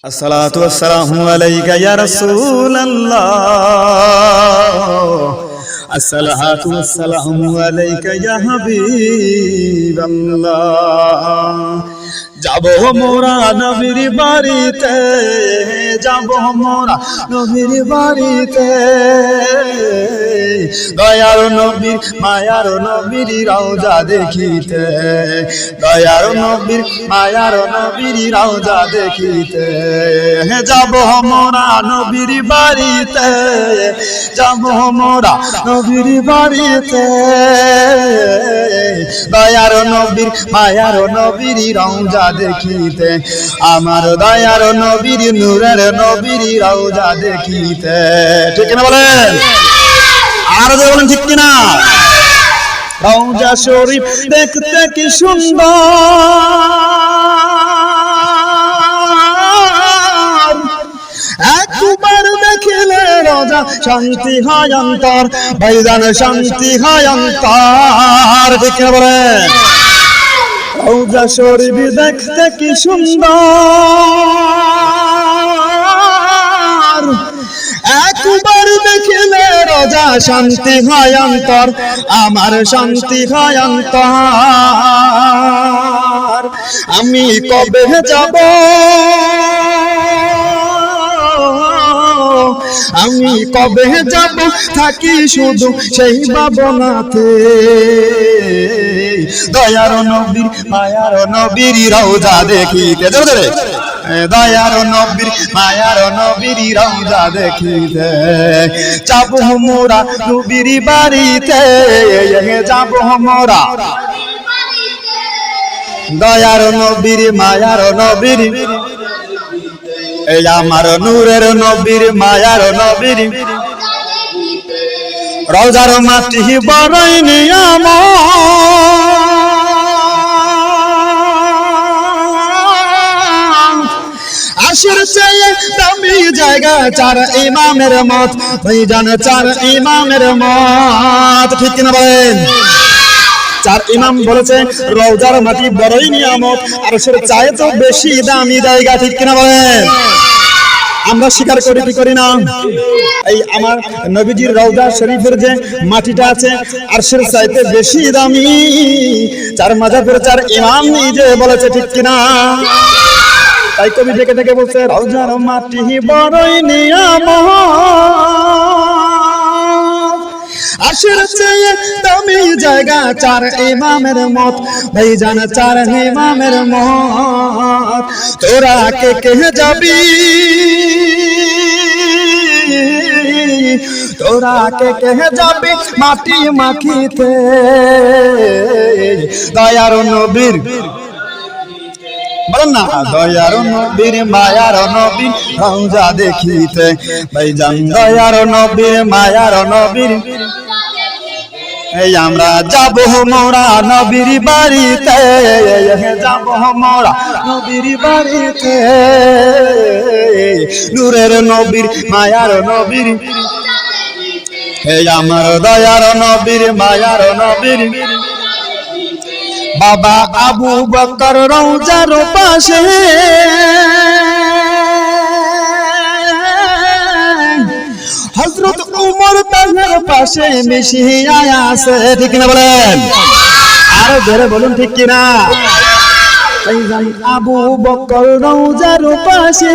الصلاة والسلام عليك يا رسول الله الصلاة والسلام عليك يا حبيب الله যাব মোরা নবীর বাড়িতে যাব মোরা নবীর বাড়িতে। দয়ার নবীর, মায়ার নবীর রওজা দেখিতে। দয়ার নবীর, মায়ার নবীর রওজা দেখিতে। যাব মোরা নবীর বাড়িতে, যাব মোরা নবীর বাড়িতে। দয়ার নবীর, মায়ার নবীর রওজা দেখিতে। আমার দয়ার নবীর, নূরের নবীর রওজা দেখিতে। ঠিক না বলেন? আর যে বলেন ঠিক কিনা? রওজা শরীফ দেখতে কি সুন্দর একবার দেখিলে রাজা শান্তি হয় অন্তর ভাইজান শান্তি হয় অন্তর ঠিক বলেন শরীফ দেখতে কি সুন্দর। একবার দেখিলে রাজা শান্তি হয় অন্তর আমার শান্তি হয় অন্তর আমি কবে যাব? আমি কবে যাব? থাকি শুধু সেই ভাবনাতে। দয়ার নবীর মায়ার নবীর রওজা দেখিতে। এ দয়ার নবীর মায়ার নবীর রওজা দেখিতে। যাব মোরা নবীর বাড়িতে। যাব মোরা দয়ার নবীর মায়ার নবীর আমার নূরের নবীর মায়ার নবীর। রওজার মাটি বড়ই নিয়ম জায়গা চার ইমামের মত চার ইমামের মত। ঠিক কিনা বলেন? চার ইমাম বলেছে রওজার মাটি বড়ই নিয়ামত, আর সে চায় তো বেশি দামি জায়গা, ঠিক কিনা বলেন? আমরা স্বীকার করি কি করি না? এই আমার নবীজির রওজা শরীফের যে মাটিটা আছে, আর সে চাইতে বেশি দামি, চার মাজাবের চার ইমাম নিজে বলেছে, ঠিক কিনা? তাই কবি ডেকে ডেকে বলছে রওজার মাটি বড়ই নিয়ামত। আশির চেয়ে দামি জায়গা চার ইমামের মত। ভাই জান চার ইমামের মত। তোরা কে কে যাবি? তোরা কে কে যাবি মাটি মাখিতে? দয়ার নবীর বলেন না, দয়ার নবীর, মায়ার নবীর রওজা দেখিতে। ভাইজান, দয়ার নবীর, মায়ার নবীর এই আমরা যাব মোরা নবীর বাড়িতে। যাব মোরা নবীর বাড়িতে। নূরের নবীর, মায়ার নবীর। এই আমার দয়ার নবীর, মায়ার নবীর। বাবা আবু বকর রৌজার পাশে। হজরত উমর তাজের পাশে মিশিয়া আছে। ঠিক না বলেন? আরও ধরে বলুন, ঠিক কিনা? আবু বকর রৌজার পাশে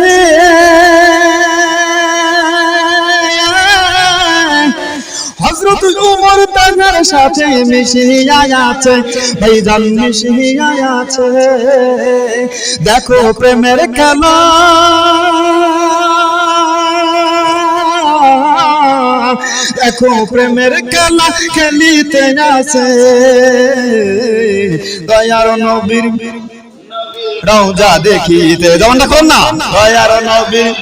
হজরত উমর তাজার সাথে মিশিয়া আছে। ভাইজান মিশিয়া আছে। দেখো প্রেমের খেলা। দেখো প্রেমের খেলা খেলিতে আছে দয়ার নবীর রওজা দেখিতে যেমনটা কর না। দয়ার নবীর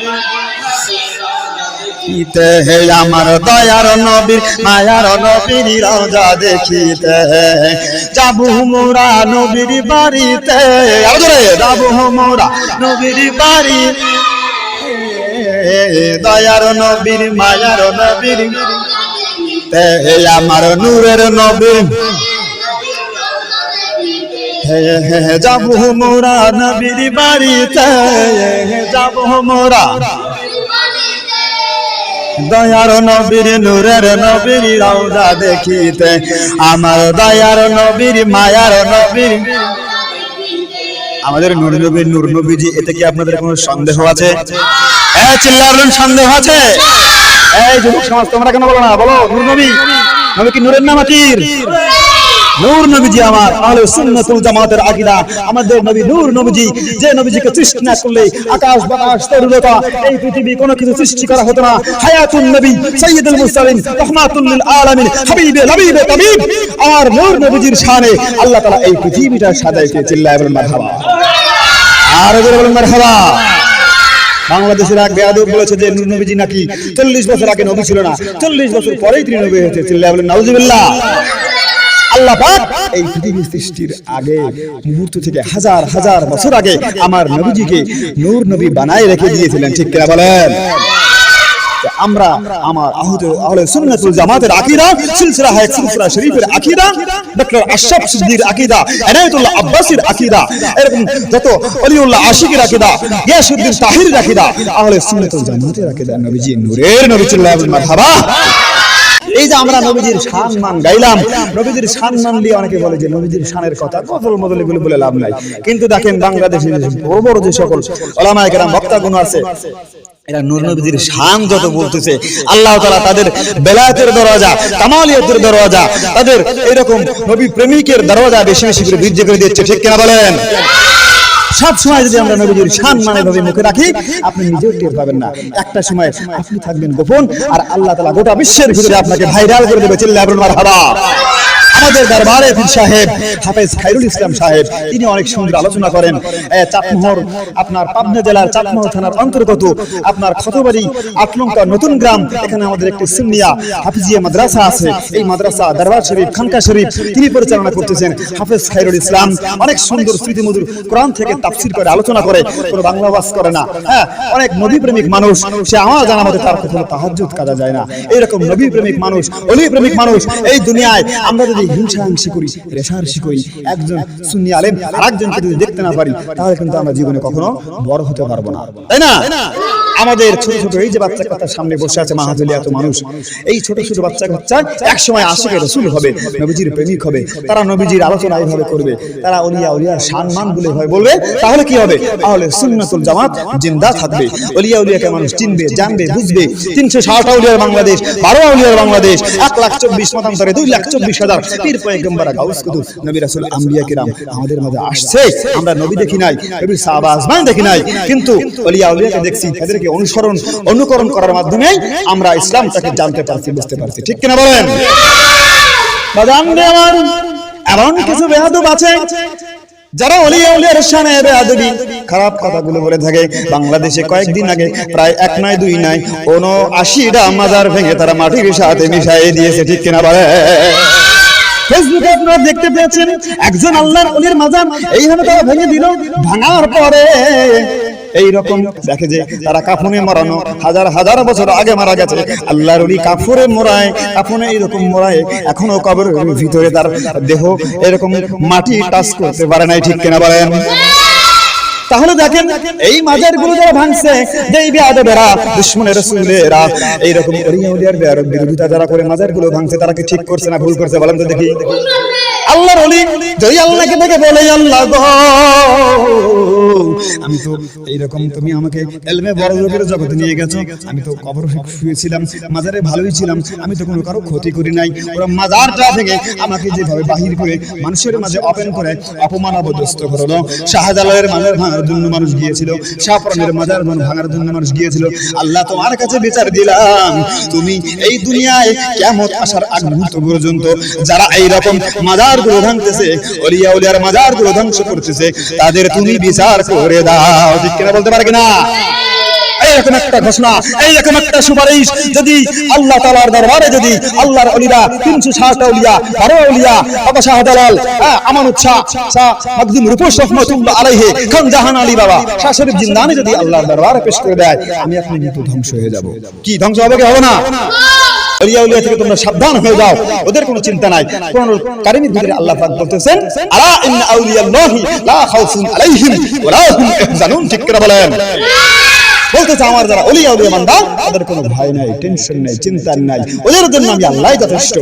হে আমার দয়ার নবীর, মায়ার নবীর রওজা দেখিতে। যাবু মোরা নবীর বাড়িতে। যাবু মোরা নবীর বাড়ি দয়ার নবীর মায়ার নবীর তে আমার নূরের নবীর হে হে হে, যাব মোরা নবীর বাড়িতে। হে, যাব মোরা। দয়ার নবীর, নূরের নবীর রওজা দেখিতে। আমার দয়ার নবীর, মায়ার নবীর। আমাদের নূর নবীর, নূর নবীজি, এতে কি আপনাদের কোনো সন্দেহ আছে? হ্যাঁ চিল্লা সন্দেহ আছে? এই যুবক সমাজ, তোমরা কেন বলো না? বলো, নূর নবী। নবী কি নূরের নাম আকির নূর নবীজি আমার জামাতের আমাদের নবী নূর নবীজি, যে নবীজিকে সৃষ্টি না করলে আকাশ বাতাস এই পৃথিবী কোনো কিছু সৃষ্টি করা হতো না। হায়াতুন নবী আলামিন, হাবিবে, লাবিবে, তাবিব। আমার নূর নবীজির শানে আল্লাহ তাআলা এই পৃথিবীটা সাজাইতে চিল্লায় বলেন, মারহাবা। আর মারহাবা। বাংলাদেশের এক বেয়াদব বলেছে যে নবীজি নাকি চল্লিশ বছর আগে নবী ছিল না। চল্লিশ বছর পরেই তিনি নবী হয়েছে। চিল্লা বলেন, নাউজুবিল্লাহ। আল্লাহ এই পৃথিবী সৃষ্টির আগে, মুহূর্ত থেকে হাজার হাজার বছর আগে আমার নবীজিকে নূর নবী বানায় রেখে দিয়েছিলেন। ঠিক কিনা বলেন? আমরা আমার আহত জামাতের সিলসিলা হায়াত সিলসিলা শরীফের আকীদা, ডক্টর আশরাফ সিদ্দির আকীদা এনায়েতুল্লাহ এরকম যত অলিউল্লাহ আশিকের তাহিরের আহলে জামাতের নবীজি নূরের নবী সাল্লাল্লাহু আলাইহি এই যে আমরা নবীজির শান মান গাইলাম, নবীজির শান মান দিয়ে অনেকে বলে যে নবীজির শানের কথা মদল এগুলো বলে লাভ নাই। কিন্তু দেখেন বাংলাদেশে যে বড় বড় যে সকল ওলামায়ে কেরাম বক্তাগুণ আছে এরা নূর নবীজির শান যত বলতেছে আল্লাহ তাআলা তাদের বেলায়েতের দরজা কামালিয়াতের দরজা তাদের এরকম নবী প্রেমিকের দরজা বেশি বেশি করে বৃদ্ধি করে দিচ্ছে ঠিক কিনা বলেন? সব সময় যদি আমরা নবীজির শান মানে ভাবে মুখে রাখি আপনি নিজেও টের পাবেন না। একটা সময় আপনি থাকবেন গোপন আর আল্লাহ তাআলা গোটা বিশ্বের ভিতরে আপনাকে ভাইরাল করে দেবে চিল্লাহ বলুন মারহাবা। আমাদের দরবারে পীর সাহেব হাফেজ খাইরুল ইসলাম সাহেব তিনি অনেক সুন্দর আলোচনা করেন। এ, চাটমোহর আপনার পাবনা জেলার চাটমোহর থানার অন্তর্গত আপনার খতবাড়ি আটলঙ্কা নতুন গ্রাম। এখানে আমাদের একটি সুন্নিয়া হাফিজিয়া মাদ্রাসা আছে। এই মাদ্রাসা দরবার শরীফ খানকা শরীফ তিনি পরিচালনা করতেছেন হাফেজ খাইরুল ইসলাম। অনেক সুন্দর স্মৃতিমধুর কোরআন থেকে তাফসির করে আলোচনা করে কোনো বাংলা বাস করে না। হ্যাঁ অনেক নবী প্রেমিক মানুষ সে আমার জানা মতে তার কখনো তাহাজ্জুদ কাজা যায় না। এইরকম নবী প্রেমিক মানুষ অলি প্রেমিক মানুষ এই দুনিয়ায় আমরা যদি হিংসাহাংসি করি রেশারেশি করি, একজন সুন্নি আলেম আরেকজনকে যদি দেখতে না পারি, তাহলে কিন্তু আমরা জীবনে কখনো বড় হতে পারব না। তাই না? আমাদের ছোট ছোট এই যে বাচ্চা কাচ্চার সামনে বসে আছে মাহাজলি এত মানুষ, এই ছোট ছোট বাচ্চা কাচ্চা এক সময় আশিকের রসুল হবে, নবীজির প্রেমিক হবে, তারা নবীজির আলোচনা এইভাবে করবে, তারা অলিয়া উলিয়ার সম্মান বলে হয় বলবে, তাহলে কি হবে? তাহলে সুন্নাতুল জামাত জিন্দা থাকবে, অলিয়া উলিয়াকে মানুষ চিনবে, জানবে, বুঝবে। তিনশো ষাট আউলিয়ার বাংলাদেশ, বারো আউলিয়ার বাংলাদেশ, এক লাখ চব্বিশ মতান্তরে দুই লাখ চব্বিশ হাজার। পীর পয়গম্বরা গাউস কুতুব, নবী রাসূল আম্বিয়া কিরাম আমাদের মাঝে আসছে। আমরা নবী দেখি নাই, নবীর সাহাবা আজমান দেখি নাই। কিন্তু অলিয়া উলিয়াকে দেখছি এদেরকে অনুসরণ অনুকরণ করার মাধ্যমে আমরা ইসলামটাকে জানতে পারছি বুঝতে পারছি। ঠিক কিনা বলেন? আমার। এমন কিছু বেহাদুব আছে যারা অলিয়া উলিয়ার শানে বেয়াদবি। খারাপ কথাগুলো বলে থাকে। বাংলাদেশে কয়েকদিন আগে প্রায় এক নয় দুই নয় কোনো আশিটা মাজার ভেঙে তারা মাটির সাথে মিশাই দিয়েছে ঠিক কিনা বলে ফেসবুকে আপনারা দেখতে পেয়েছেন একজন আল্লাহর অলির মাজার এইভাবে তারা ভেঙে দিল। ভাঙার পরে এইরকম দেখে যে তারা কাফনে মরানো, হাজার হাজার বছর আগে মারা গেছে। আল্লাহর অলি কাফরে মরায়, কাফনে এইরকম মরায়, এখনও কবরের ভিতরে তার দেহ এরকম মাটি টাচ করতে পারে নাই, ঠিক কিনা বলেন? তাহলে দেখেন, এই মাজারগুলো যারা ভাঙছে যে এই বেয়াদবেরা দুশ্মনের রসুলেরা, এইরকম বিরোধিতা যারা করে মাজারগুলো ভাঙছে, তারা কি ঠিক করছে না ভুল করছে বলেন তো দেখি। আল্লাহর অলি যদি আল্লাহকে দেখে বলে, আল্লাহ আমি তো এইরকম তুমি আমাকে এলমে বড় লোকের জগতে নিয়ে গেছো। আমি তো কবর শুয়েছিলাম, মাজারে ভালোই ছিলাম। আমি তো কোনো কারও ক্ষতি করি নাই। ওরা মাজারটা ভেঙে আমাকে যেভাবে বাহির করে মানুষের মাঝে ওপেন করে, অপমান অবদস্ত করল। শাহজালালের মাজার ভাঙার জন্য মানুষ গিয়েছিল, শাহপুরানের মাজার ভাঙার জন্য মানুষ গিয়েছিল। আল্লাহ তোমার কাছে বিচার দিলাম। তুমি এই দুনিয়ায় কেমন আসার আগ মুহূর্ত পর্যন্ত, যারা এই রকম মাজার গুলো ভাঙতেছে অলিয়া উলিয়ার মাজারগুলো ধ্বংস করতেছে তাদের তুমি বিচার করে দাও। ঠিক কিনা বলতে পারে কিনা? এইরকম একটা ঘোষণা এইরকম একটা সুপারিশ যদি আল্লাহ হ্যাঁ, দেয় আমি আপনি কিন্তু ধ্বংস হয়ে যাব। কি ধ্বংস হবে কি হবে না? আলিয়া উলিয়া থেকে তোমরা সাবধান হয়ে যাও। ওদের কোনো চিন্তা নাই। কোন আল্লাহ পাক বলতেছেন, আলা আউলিয়াল্লাহি লা খাউফুন আলাইহিম ওয়ালা হুম ইহজানুন। ঠিক করে বলেন? বলতেছে, আমার যারা অলিয়া বান্দা, তাদের কোনো ভয় নাই, টেনশন নাই, চিন্তা নাই। ওদের জন্য আমি আল্লাহ যথেষ্ট।